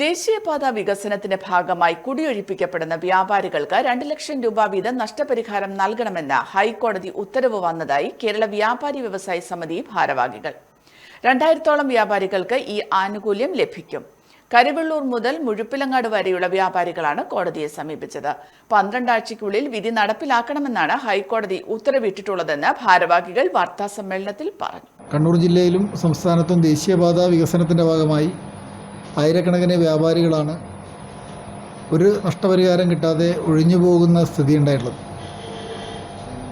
ദേശീയപാത വികസനത്തിന്റെ ഭാഗമായി കുടിയൊഴിപ്പിക്കപ്പെടുന്ന വ്യാപാരികൾക്ക് രണ്ട് ലക്ഷം രൂപ വീതം നഷ്ടപരിഹാരം നൽകണമെന്ന ഹൈക്കോടതി ഉത്തരവ് വന്നതായി കേരള വ്യാപാരി വ്യവസായി സമിതി ഭാരവാഹികൾ. രണ്ടായിരത്തോളം വ്യാപാരികൾക്ക് ഈ ആനുകൂല്യം ലഭിക്കും. കരുവള്ളൂർ മുതൽ മുഴുപ്പിലങ്ങാട് വരെയുള്ള വ്യാപാരികളാണ് കോടതിയെ സമീപിച്ചത്. പന്ത്രണ്ടാഴ്ചയ്ക്കുള്ളിൽ വിധി നടപ്പിലാക്കണമെന്നാണ് ഹൈക്കോടതി ഉത്തരവിട്ടിട്ടുള്ളതെന്ന് ഭാരവാഹികൾ വാർത്താ സമ്മേളനത്തിൽ പറഞ്ഞു. കണ്ണൂർ ജില്ലയിലും സംസ്ഥാനത്തും ദേശീയപാത വികസനത്തിന്റെ ഭാഗമായി ആയിരക്കണക്കിന് വ്യാപാരികളാണ് ഒരു നഷ്ടപരിഹാരം കിട്ടാതെ ഒഴിഞ്ഞു പോകുന്ന സ്ഥിതി ഉണ്ടായിട്ടുള്ളത്.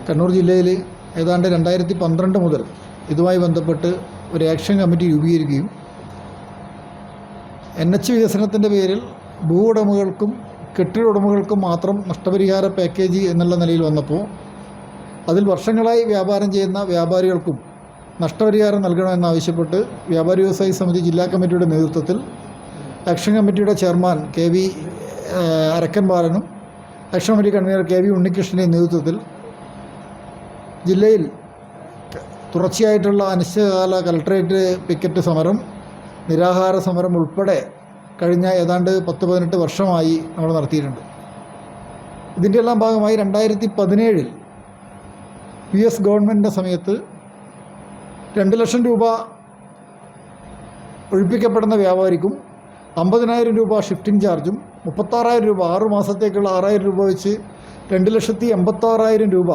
കണ്ണൂർ ജില്ലയിൽ ഏതാണ്ട് രണ്ടായിരത്തി പന്ത്രണ്ട് മുതൽ ഇതുമായി ബന്ധപ്പെട്ട് ഒരു ആക്ഷൻ കമ്മിറ്റി രൂപീകരിക്കുകയും എൻ എച്ച് വികസനത്തിന്റെ പേരിൽ ഭൂ ഉടമകൾക്കും കെട്ടിട ഉടമകൾക്കും മാത്രം നഷ്ടപരിഹാര പാക്കേജ് എന്നുള്ള നിലയിൽ വന്നപ്പോൾ അതിൽ വർഷങ്ങളായി വ്യാപാരം ചെയ്യുന്ന വ്യാപാരികൾക്കും നഷ്ടപരിഹാരം നൽകണമെന്നാവശ്യപ്പെട്ട് വ്യാപാരി വ്യവസായി സമിതി ജില്ലാ കമ്മിറ്റിയുടെ നേതൃത്വത്തിൽ ആക്ഷൻ കമ്മിറ്റിയുടെ ചെയർമാൻ കെ വി അരക്കൻ ബാലനും action committee convener K V ഉണ്ണികൃഷ്ണന്റെ നേതൃത്വത്തിൽ ജില്ലയിൽ തുടർച്ചയായിട്ടുള്ള അനിശ്ചിതകാല കലക്ട്രേറ്റ് പിക്കറ്റ് സമരം നിരാഹാര സമരം ഉൾപ്പെടെ കഴിഞ്ഞ ഏതാണ്ട് പത്ത് പതിനെട്ട് വർഷമായി നമ്മൾ നടത്തിയിട്ടുണ്ട്. ഇതിന്റെ എല്ലാം ഭാഗമായി രണ്ടായിരത്തി പതിനേഴിൽ പി എസ് ഗവൺമെന്റിന്റെ സമയത്ത് രണ്ട് ലക്ഷം രൂപ ഒഴിപ്പിക്കപ്പെടുന്ന വ്യാപാരിക്കും അമ്പതിനായിരം രൂപ ഷിഫ്റ്റിംഗ് ചാർജും മുപ്പത്താറായിരം രൂപ ആറു മാസത്തേക്കുള്ള ആറായിരം രൂപ വെച്ച് രണ്ട് ലക്ഷത്തി എൺപത്താറായിരം രൂപ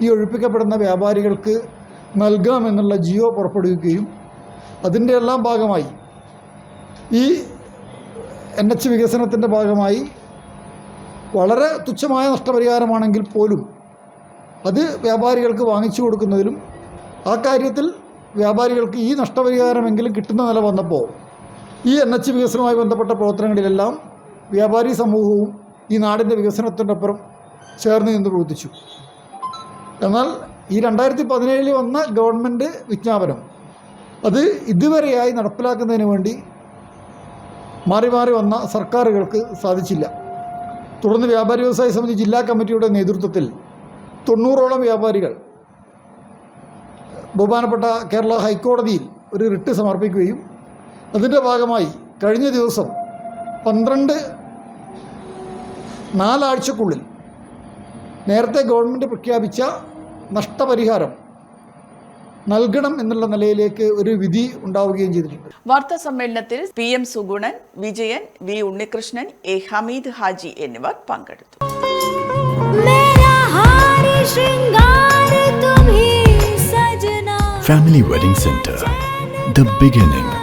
ഈ ഒഴിപ്പിക്കപ്പെടുന്ന വ്യാപാരികൾക്ക് നൽകാമെന്നുള്ള ജിയോ പുറപ്പെടുവിക്കുകയും അതിന്റെ എല്ലാം ഭാഗമായി ഈ എൻ എച്ച് വികസനത്തിന്റെ ഭാഗമായി വളരെ തുച്ഛമായ നഷ്ടപരിഹാരമാണെങ്കിൽ പോലും അത് വ്യാപാരികൾക്ക് വാങ്ങിച്ചു കൊടുക്കുന്നതിലും ആ കാര്യത്തിൽ വ്യാപാരികൾക്ക് ഈ നഷ്ടപരിഹാരമെങ്കിലും കിട്ടുന്ന നില വന്നപ്പോൾ ഈ എൻ എച്ച് വികസനവുമായി ബന്ധപ്പെട്ട പ്രവർത്തനങ്ങളിലെല്ലാം വ്യാപാരി സമൂഹവും ഈ നാടിന്റെ വികസനത്തിനൊപ്പം ചേർന്ന് നിന്ന് പ്രവർത്തിച്ചു. എന്നാൽ ഈ രണ്ടായിരത്തി പതിനേഴിൽ വന്ന ഗവൺമെന്റ് വിജ്ഞാപനം അത് ഇതുവരെയായി നടപ്പിലാക്കുന്നതിന് വേണ്ടി മാറി മാറി വന്ന സർക്കാരുകൾക്ക് സാധിച്ചില്ല. തുടർന്ന് വ്യാപാരി വ്യവസായ സമിതി ജില്ലാ കമ്മിറ്റിയുടെ നേതൃത്വത്തിൽ തൊണ്ണൂറോളം വ്യാപാരികൾ ബഹുമാനപ്പെട്ട കേരള ഹൈക്കോടതിയിൽ ഒരു റിട്ട് സമർപ്പിക്കുകയും അതിന്റെ ഭാഗമായി കഴിഞ്ഞ ദിവസം പന്ത്രണ്ട് നാലാഴ്ചക്കുള്ളിൽ നേരത്തെ ഗവൺമെന്റ് പ്രഖ്യാപിച്ച നഷ്ടപരിഹാരം നൽകണം എന്നുള്ള നിലയിലേക്ക് ഒരു വിധി ഉണ്ടാവുകയും ചെയ്തിട്ടുണ്ട്. വാർത്താ സമ്മേളനത്തിൽ P M Sugunan Vijayan V Unnikrishnan A Hameed Haji എന്നിവർ പങ്കെടുത്തു. Family wedding centre the beginning